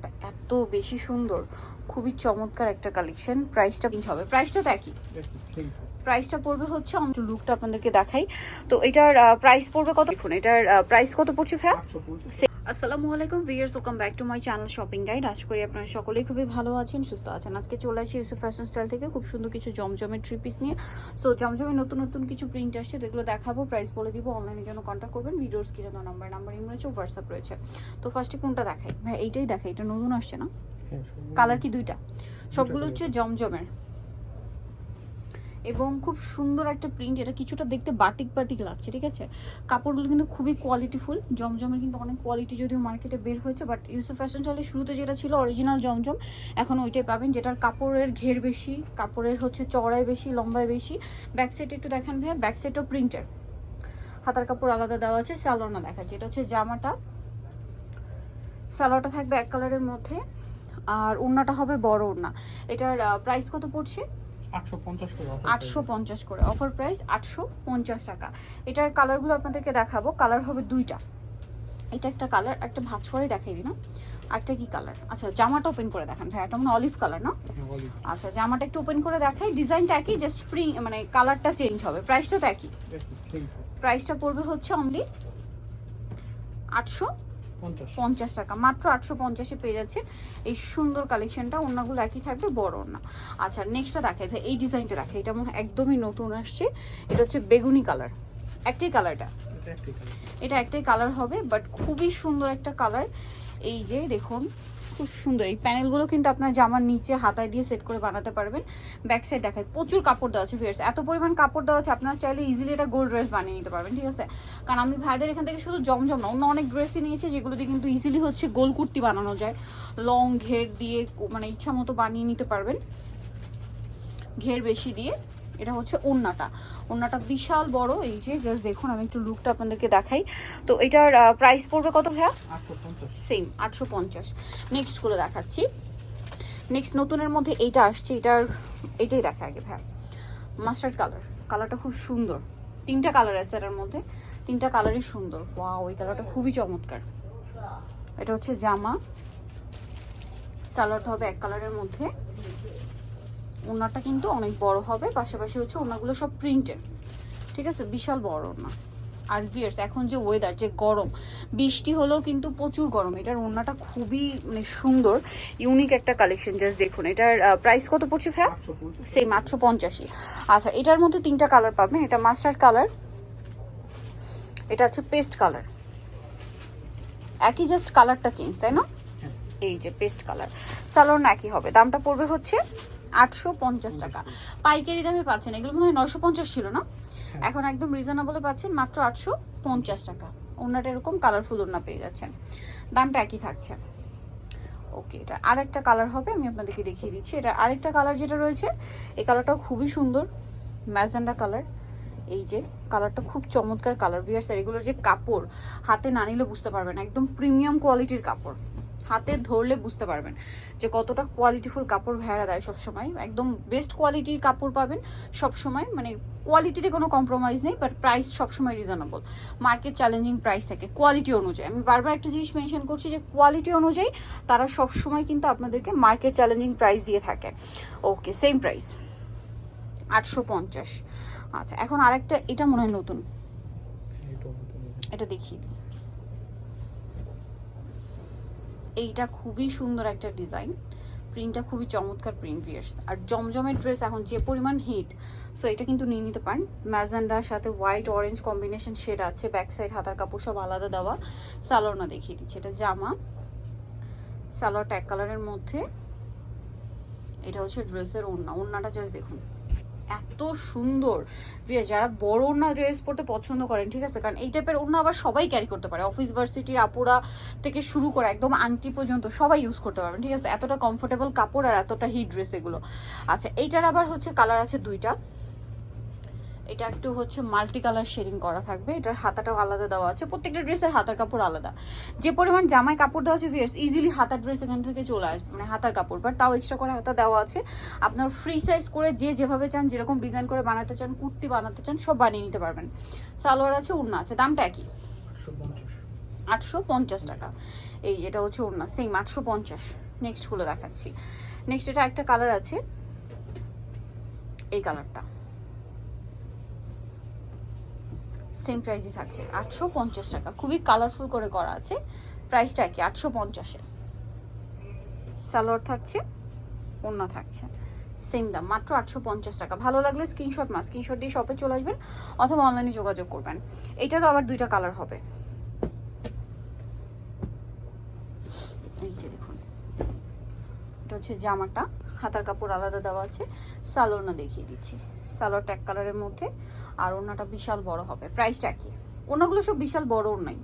ওনাটা এত বেশি সুন্দর। খুবই চমৎকার একটা কালেকশন। প্রাইসটা কিন্তু হবে। প্রাইসটা তো একই। প্রাইসটা পড়বে হচ্ছে আমি লুকটা আপনাদেরকে দেখাই। তো এটার প্রাইস পড়বে কত? দেখুন, এটার প্রাইস কত পড়ছে ভাইয়া? আসসালামু আলাইকুম viewers welcome back to my channel shopping guide আশা করি আপনারা সকলেই খুবই ভালো আছেন সুস্থ আছেন। আজকে চলে আসি ইউসুফ ফ্যাশন স্টাইল থেকে খুব সুন্দর কিছু জমজমের থ্রি পিস নিয়ে। সো জমজমের নতুন নতুন কিছু প্রিন্ট আসছে তো এগুলো দেখাবো প্রাইস বলে দিব অনলাইনের জন্য কন্ট্যাক্ট করবেন। ভিডিওর স্ক্রিনে তো নাম্বার নাম্বার ইম রয়েছে হোয়াটসঅ্যাপ রয়েছে। তো ফার্স্টে কোনটা দেখাই? ভাই এইটাই দেখাই এটা নতুন আসছে না? কালার কি দুইটা? সবগুলো হচ্ছে জমজমের। এবং খুব সুন্দর একটা প্রিন্ট এটা কিছুটা দেখতে বাটিক বাটিক লাগছে, ঠিক আছে? কাপড়গুলো কিন্তু খুবই কোয়ালিটিফুল জমজমের কিন্তু অনেক কোয়ালিটি যদিও মার্কেটে বের হয়েছে বাট ইউসুফ ফ্যাশন চালে শুরুতে যেটা ছিল অরিজিনাল জমজম, এখন ওইটাই পাবেন, যেটার কাপড়ের ঘের বেশি, কাপড়ের হচ্ছে চড়াই বেশি, লম্বায় বেশি। ব্যাক সাইড একটু দেখেন ভাইয়া ব্যাক সাইডও প্রিন্টের হাতার কাপড় আলাদা দেওয়া আছে সালোনা দেখা যেটা হচ্ছে জামাটা। সালোয়ারটা থাকবে এক কালারের মধ্যে, আর ওড়নাটা হবে বড় ওড়না। এটার প্রাইস কত পড়ছে? আটশো পঞ্চাশ করে আটশো পঞ্চাশ করে অফার প্রাইস আটশো পঞ্চাশ টাকা। এটার কালারগুলো আপনাদেরকে দেখাবো। কালার হবে দুইটা। এটা একটা কালার একটা ভাঁজ করে দেখাই না একটা কি কালার আচ্ছা জামাটা ওপেন করে দেখান ভাই। এটা মানে অলিভ কালার না। হ্যাঁ। আচ্ছা জামাটা একটু ওপেন করে দেখাই। ডিজাইনটা একই জাস্ট প্রি মানে কালারটা চেঞ্জ হবে। প্রাইসটা তো একই। প্রাইসটা পড়বে হচ্ছে অনলি আটশো পঞ্চাশ। টাকা। মাত্র আটশো পঞ্চাশে পেয়ে যাচ্ছে এই সুন্দর কালেকশনটা। অন্যগুলো একই থাকবে বড় না আচ্ছা নেক্সটটা দেখে ভাই। এই ডিজাইনটা রাখে এটা মনে একদমই নতুন আসছে। এটা হচ্ছে বেগুনি কালার। একটাই কালারটা। এটা? একটাই কালার। হবে বাট খুবই সুন্দর একটা কালার। এই যে দেখুন খুব সুন্দর। এই প্যানেলগুলো কিন্তু আপনার জামার নিচে হাতায় দিয়ে সেট করে বানাতে পারবেন। ব্যাক সাইড দেখায়। প্রচুর কাপড় দেওয়া আছে ভিউয়ার্স এত পরিমাণ কাপড় দেওয়া আছে, আপনারা চাইলে ইজিলি এটা গোল্ড ড্রেস বানিয়ে নিতে পারবেন, ঠিক আছে? কারণ আমি ভাইদের এখান থেকে শুধু জমজম না, অন্য অনেক ড্রেসই নিয়েছি যেগুলো দিয়ে কিন্তু ইজিলি হচ্ছে গোল কুর্তি বানানো যায়। লং ঘের দিয়ে মানে ইচ্ছা মতো বানিয়ে নিতে পারবেন। ঘের বেশি দিয়ে। এটা হচ্ছে ওন্নাটা ওন্নাটা বিশাল বড় এই যে জাস্ট দেখুন আমি একটু লুকটা আপনাদেরকে দেখাই। তো এটার প্রাইস পড়বে কত ভাইয়া? সেম আটশো পঞ্চাশ। নেক্সট করে দেখাচ্ছি। নেক্সট নতুনের মধ্যে এইটা আসছে এটার এটাই দেখা আগে ভাইয়া। মাস্টার্ড কালার কালারটা খুব সুন্দর। তিনটা কালার আছে এটার মধ্যে তিনটা কালারই সুন্দর। ওয়াও ওই কালারটা খুবই চমৎকার। এটা হচ্ছে জামা। সালোয়ারটা হবে এক কালারের মধ্যে। ওনাটা কিন্তু অনেক বড় হবে পাশাপাশি হচ্ছে ওনাগুলো সব প্রিন্টের ঠিক আছে? বিশাল বড় ওনা আর ভিয়ার্স এখন যে ওয়েদার যে গরম বৃষ্টি হলেও কিন্তু প্রচুর গরম। এটার ওড়নাটা খুবই মানে সুন্দর ইউনিক একটা কালেকশন জাস্ট দেখুন। এটার প্রাইস কত পড়ছে ভাইয়া? সেই মাত্র পঞ্চাশি আচ্ছা এটার মধ্যে তিনটা কালার পাবেন। এটা মাস্টার্ড কালার এটা হচ্ছে পেস্ট কালার একই জাস্ট কালারটা চেঞ্জ তাই না? হ্যাঁ। এই যে পেস্ট কালার সালোয়ার একই হবে। দামটা পড়বে হচ্ছে আটশো পঞ্চাশ টাকা। পাইকারি দামে পাচ্ছেন এগুলো মনে হয় নশো পঞ্চাশ ছিল না? হ্যাঁ। এখন একদম রিজনেবলে পাচ্ছেন মাত্র আটশো পঞ্চাশ টাকা। ওনাটা এরকম কালারফুল ওনা পেয়ে যাচ্ছেন। দামটা একই থাকছে। ওকে এটা আরেকটা কালার হবে আমি আপনাদেরকে দেখিয়ে দিচ্ছি। এটা আরেকটা কালার যেটা রয়েছে এই কালারটাও খুবই সুন্দর ম্যাজেন্ডা কালার এই যে কালারটা খুব চমৎকার কালার ভিয়ার্স এগুলোর যে কাপড় হাতে না নিলে বুঝতে পারবেন একদম প্রিমিয়াম কোয়ালিটির কাপড়। হাতে ধরলে বুঝতে পারবেন যে কতটা কোয়ালিটিফুল কাপড় ভেড়া দেয় সবসময়। একদম বেস্ট কোয়ালিটির কাপড় পাবেন সবসময় মানে কোয়ালিটিতে কোনো কম্প্রোমাইজ নেই বাট প্রাইস সবসময় রিজনেবল মার্কেট চ্যালেঞ্জিং প্রাইস থাকে কোয়ালিটি অনুযায়ী। আমি বারবার একটা জিনিস মেনশন করছি যে কোয়ালিটি অনুযায়ী তারা সবসময় কিন্তু আপনাদেরকে মার্কেট চ্যালেঞ্জিং প্রাইস দিয়ে থাকে। ওকে সেম প্রাইস আটশো পঞ্চাশ। আচ্ছা এখন আরেকটা, এটা মনে হয় নতুন। এটা দেখিয়ে দিই এইটা খুবই সুন্দর একটা ডিজাইন। প্রিন্টটা খুবই চমৎকার প্রিন্ট ভিয়ার্স আর জমজমের ড্রেস এখন যে পরিমাণ হিট সো এটা কিন্তু নিয়ে নিতে পারেন। ম্যাজেন্ডার সাথে হোয়াইট অরেঞ্জ কম্বিনেশন শেড আছে ব্যাক সাইড হাতার কাপড় সব আলাদা দেওয়া। সালোয়ার না দেখিয়ে দিচ্ছি, এটা জামা। সালোয়ারটা এক কালারের মধ্যে। এটা হচ্ছে ড্রেসের ওড়না। ওড়নাটা জাস্ট দেখুন। এত সুন্দর। যারা বড় ওড়না ড্রেস পরতে পছন্দ করেন, ঠিক আছে? কারণ এই টাইপের ওড়না আবার সবাই ক্যারি করতে পারে। অফিস ভার্সিটির আপুরা থেকে শুরু করে একদম আন্টি পর্যন্ত সবাই ইউজ করতে পারবেন, ঠিক আছে? এতটা কমফোর্টেবল কাপড় আর এতটা হিট ড্রেস এগুলো। আচ্ছা এইটার আবার হচ্ছে কালার আছে দুইটা। এটা একটু হচ্ছে মাল্টি কালার শেডিং করা থাকবে। এটার হাতাটাও আলাদা দেওয়া আছে। প্রত্যেকটা ড্রেসের হাতার কাপড় আলাদা। যে পরিমাণ জামায় কাপড় দেওয়া আছে ভিয়ার্স ইজিলি হাতার ড্রেস এখান থেকে চলে আসবে মানে হাতার কাপড়। বাট তাও এক্সট্রা করে হাতা দেওয়া আছে। আপনার ফ্রি সাইজ করে যে যেভাবে চান, যেরকম ডিজাইন করে বানাতে চান, কুর্তি বানাতে চান, সব বানিয়ে নিতে পারবেন। সালোয়ার আছে উন্না আছে। দামটা একই। আটশো পঞ্চাশ। টাকা। এই যেটা হচ্ছে ওড়না। সেম আটশো পঞ্চাশ। নেক্সটগুলো দেখাচ্ছি। নেক্সট এটা একটা কালার আছে। এই কালারটা সেম প্রাইসই থাকছে। আটশো পঞ্চাশ টাকা। খুবই কালারফুল করে করা আছে। প্রাইসটা কি আটশো পঞ্চাশের সালোয়ার থাকছে, ওড়না থাকছে। সেম দাম, মাত্র আটশো পঞ্চাশ টাকা। ভালো লাগলে স্ক্রিনশট মা স্ক্রিনশট দিয়ে শপে চলে আসবেন অথবা অনলাইনে যোগাযোগ করবেন। এটারও আবার দুইটা কালার হবে। দেখুন, এটা হচ্ছে জামাটা। হাতার কাপড় আলাদা দেওয়া আছে। সালোয়ারনা দেখিয়ে দিচ্ছি। সালোয়ারটা এক কালারের মধ্যে, আর ওনাটা বিশাল বড় হবে। প্রাইসটা কি ওনাগুলো সব বিশাল বড় নাই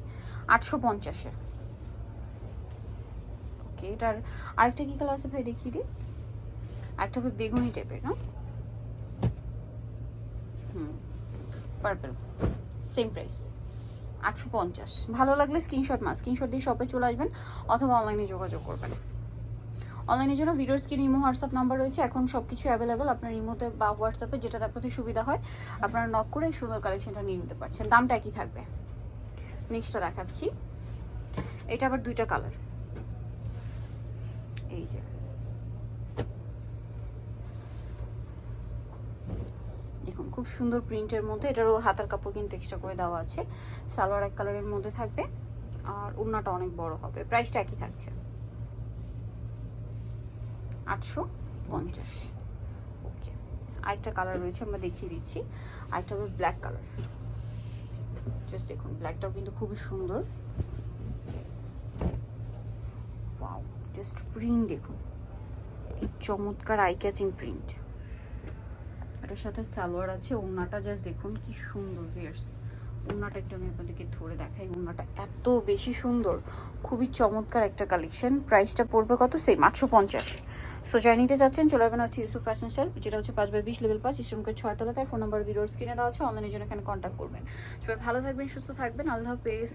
আটশো পঞ্চাশে। ওকে, এটার আরেকটা কি কালার আছে ভাই? দেখিয়ে দিই। আরেকটা হবে বেগুনি টাইপের, না? হুম পার্পল সেম প্রাইস আটশো পঞ্চাশ। ভালো লাগলে স্ক্রিনশট মা স্ক্রিনশট দিয়ে শপে চলে আসবেন, অথবা অনলাইনে যোগাযোগ করবেন। অনলাইনের জন্য ভিডিওর স্ক্রিন ইমো হোয়াটসঅ্যাপ নাম্বার রয়েছে। এখন সব কিছু অ্যাভেলেবেল আপনার ইমোতে বা হোয়াটসঅ্যাপে যেটাতে আপনাদের সুবিধা হয়। আপনারা নক করে সুন্দর কালেকশনটা নিয়ে নিতে পারছেন। দামটা একই থাকবে। নেক্সটটা দেখাচ্ছি। এটা আবার দুইটা কালার এই যে। দেখুন, খুব সুন্দর প্রিন্টের মধ্যে। এটারও হাতার কাপড় কিন্তু এক্সট্রা করে দেওয়া আছে। সালোয়ার এক কালারের মধ্যে থাকবে। আর ওড়নাটা অনেক বড় হবে। প্রাইসটা একই থাকছে। আটশো পঞ্চাশ। ওকে আরেকটা কালার রয়েছে, আমরা দেখিয়ে দিচ্ছি। আরেকটা হবে ব্ল্যাক কালার জাস্ট দেখুন ব্ল্যাকটাও কিন্তু খুবই সুন্দর। ওয়াও জাস্ট প্রিন্ট দেখুন। কি চমৎকার আই ক্যাচিং প্রিন্ট এটার সাথে সালোয়ার আছে, ওড়নাটা জাস্ট দেখুন, কি সুন্দর ভিয়ার্স ওড়নাটা একটু আমি আপনাদেরকে ধরে দেখাই, ওড়নাটা এত বেশি সুন্দর। খুবই চমৎকার একটা কালেকশন প্রাইসটা পড়বে কত? সেম আটশো পঞ্চাশ। সো নিতে চাচ্ছেন চলে যাবেন হচ্ছে ইউসুফ ফ্যাশন সেল যেটা হচ্ছে পাঁচ বাই বিশ লেভেল পাঁচ ইসমকে ছয় তলা তার ফোন নাম্বার ভিডিওর স্ক্রিনে দেওয়া আছে অনলাইনের জন্য এখানে কন্ট্যাক্ট করবেন। সবাই ভালো থাকবেন, সুস্থ থাকবেন, আল্লাহ হাফেজ।